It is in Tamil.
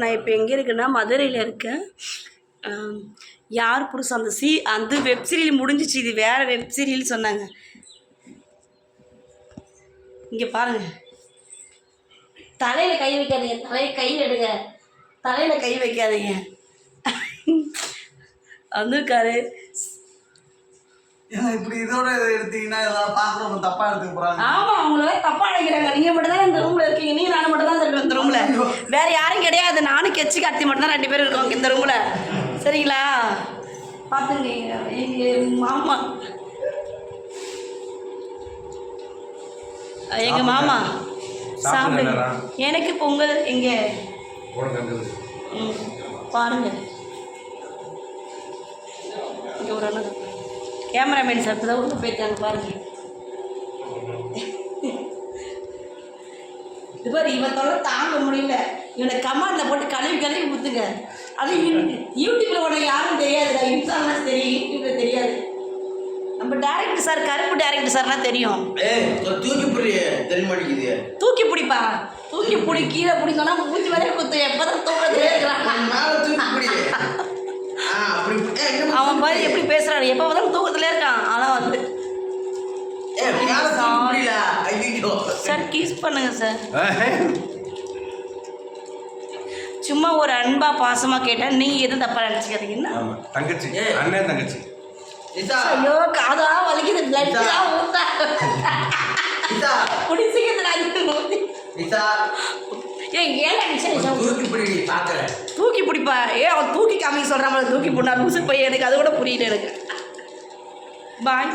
நான் இப்போ எங்கே இருக்கேன்னா மதுரையில் இருக்கேன். யார் புருஷன் அந்த சீ அந்த வெப் சீரியல் முடிஞ்சிச்சு. இது வேறு வெப் சீரியல் சொன்னாங்க. இங்கே பாருங்க. தலையில் கை வைக்காதீங்க. தலையை கை எடுங்க. தலையில் கை வைக்காதீங்க. வந்திருக்காரு. இப்படி இதோட இதை எடுத்தீங்கன்னா பார்க்குறவங்க தப்பா எடுத்துக்க போறாங்க. ஆமா அவங்கள தப்பா நினைக்கிறாங்க. நீங்க மட்டும் தான் இந்த ரூம்ல இருக்கீங்க. நீங்க நானும் மட்டும் தான் வேற யாரும் கிடையாது. நானும் கெச்சி கார்த்தி மட்டும் தான் ரெண்டு பேரும் இருக்கோம் இந்த ரூம்ல சரிங்களா? பாத்துங்க எங்க மாமா. எங்க மாமா. சாப்பிடு? எனக்கு பொங்கல் எங்க? பாருங்க. இங்க ஒரு அண்ணன் கேமராமேன் சார் தான் உள்ள போயிருக்காங்க பாருங்க. இது பாரு இவன் தாங்க முடியல. இவனை கமாண்டில் போட்டு கழுவி கழுவி ஊற்றுங்க அது யூ- யூடியூப்ல உனக்கு யாரும் தெரியாதுடா இன்ஸ்டாலாம் தெரியும் யூடியூப்ல தெரியாது. நம்ம டேரக்டர் சார் கருப்பு டேரக்டர் சார்லாம் தெரியும். ஏய் தூக்கி புரிய தெரிய மாட்டேங்குது தூக்கி பிடிப்பா? தூக்கி பிடி கீழே பிடிக்கணும்னா மூஞ்சி வரைய குத்து. புடி ஏய், இன்னும் அவன் பாரு எப்படி பேசுறான் எப்போ பார்த்தாலும் தூக்கத்திலே இருக்கான். ஆனால் வந்து. சார் கிஸ் பண்ணுங்க சார் சும்மா ஒரு அன்பா பாசமா கேட்டேன் நீங்க எதுவும் தப்பா நினைச்சுக்காதீங்கன்னா ஆமாம் தங்கச்சி. அண்ணன் தங்கச்சி. இதா ஐயோ காதா வலிக்குது பிளட் இதா. ஊத்தா. தூக்கி பிடிப்பா. ஏ அவன் தூக்கி காமிக்க சொல்கிறான் தூக்கி போடா லூசு போய் எனக்கு அது கூட புரியல எனக்கு. பாய்